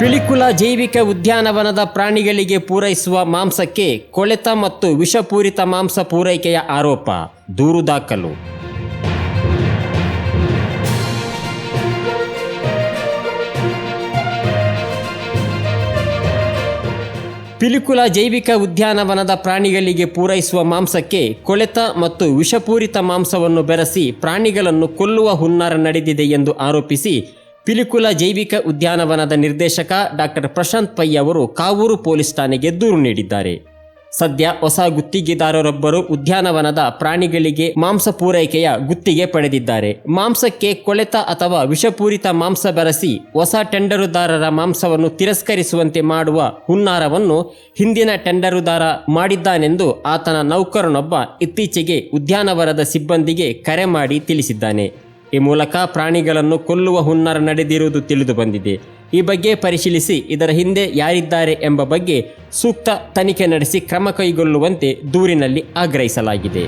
ಪಿಲಿಕುಳ ಜೈವಿಕ ಉದ್ಯಾನವನದ ಪ್ರಾಣಿಗಳಿಗೆ ಪೂರೈಸುವ ಮಾಂಸಕ್ಕೆ ಕೊಳೆತ ಮತ್ತು ವಿಷಪೂರಿತ ಮಾಂಸ ಪೂರೈಕೆಯ ಆರೋಪ, ದೂರು ದಾಖಲು. ಪಿಲಿಕುಲ ಜೈವಿಕ ಉದ್ಯಾನವನದ ಪ್ರಾಣಿಗಳಿಗೆ ಪೂರೈಸುವ ಮಾಂಸಕ್ಕೆ ಕೊಳೆತ ಮತ್ತು ವಿಷಪೂರಿತ ಮಾಂಸವನ್ನು ಬೆರೆಸಿ ಪ್ರಾಣಿಗಳನ್ನು ಕೊಲ್ಲುವ ಹುನ್ನಾರ ನಡೆದಿದೆ ಎಂದು ಆರೋಪಿಸಿ ಪಿಲಿಕುಳ ಜೈವಿಕ ಉದ್ಯಾನವನದ ನಿರ್ದೇಶಕ ಡಾಕ್ಟರ್ ಪ್ರಶಾಂತ್ ಪೈ ಅವರು ಕಾವೂರು ಪೊಲೀಸ್ ಠಾಣೆಗೆ ದೂರು ನೀಡಿದ್ದಾರೆ. ಸದ್ಯ ಹೊಸ ಗುತ್ತಿಗೆದಾರರೊಬ್ಬರು ಉದ್ಯಾನವನದ ಪ್ರಾಣಿಗಳಿಗೆ ಮಾಂಸ ಪೂರೈಕೆಯ ಗುತ್ತಿಗೆ ಪಡೆದಿದ್ದಾರೆ. ಮಾಂಸಕ್ಕೆ ಕೊಳೆತ ಅಥವಾ ವಿಷಪೂರಿತ ಮಾಂಸ ಬೆರೆಸಿ ಹೊಸ ಟೆಂಡರುದಾರರ ಮಾಂಸವನ್ನು ತಿರಸ್ಕರಿಸುವಂತೆ ಮಾಡುವ ಹುನ್ನಾರವನ್ನು ಹಿಂದಿನ ಟೆಂಡರುದಾರ ಮಾಡಿದ್ದಾನೆಂದು ಆತನ ನೌಕರನೊಬ್ಬ ಇತ್ತೀಚೆಗೆ ಉದ್ಯಾನವನದ ಸಿಬ್ಬಂದಿಗೆ ಕರೆ ಮಾಡಿ ತಿಳಿಸಿದ್ದಾನೆ. ಈ ಮೂಲಕ ಪ್ರಾಣಿಗಳನ್ನು ಕೊಲ್ಲುವ ಹುನ್ನಾರ ನಡೆದಿರುವುದು ತಿಳಿದು ಬಂದಿದೆ. ಈ ಬಗ್ಗೆ ಪರಿಶೀಲಿಸಿ ಇದರ ಹಿಂದೆ ಯಾರಿದ್ದಾರೆ ಎಂಬ ಬಗ್ಗೆ ಸೂಕ್ತ ತನಿಖೆ ನಡೆಸಿ ಕ್ರಮ ಕೈಗೊಳ್ಳುವಂತೆ ದೂರಿನಲ್ಲಿ ಆಗ್ರಹಿಸಲಾಗಿದೆ.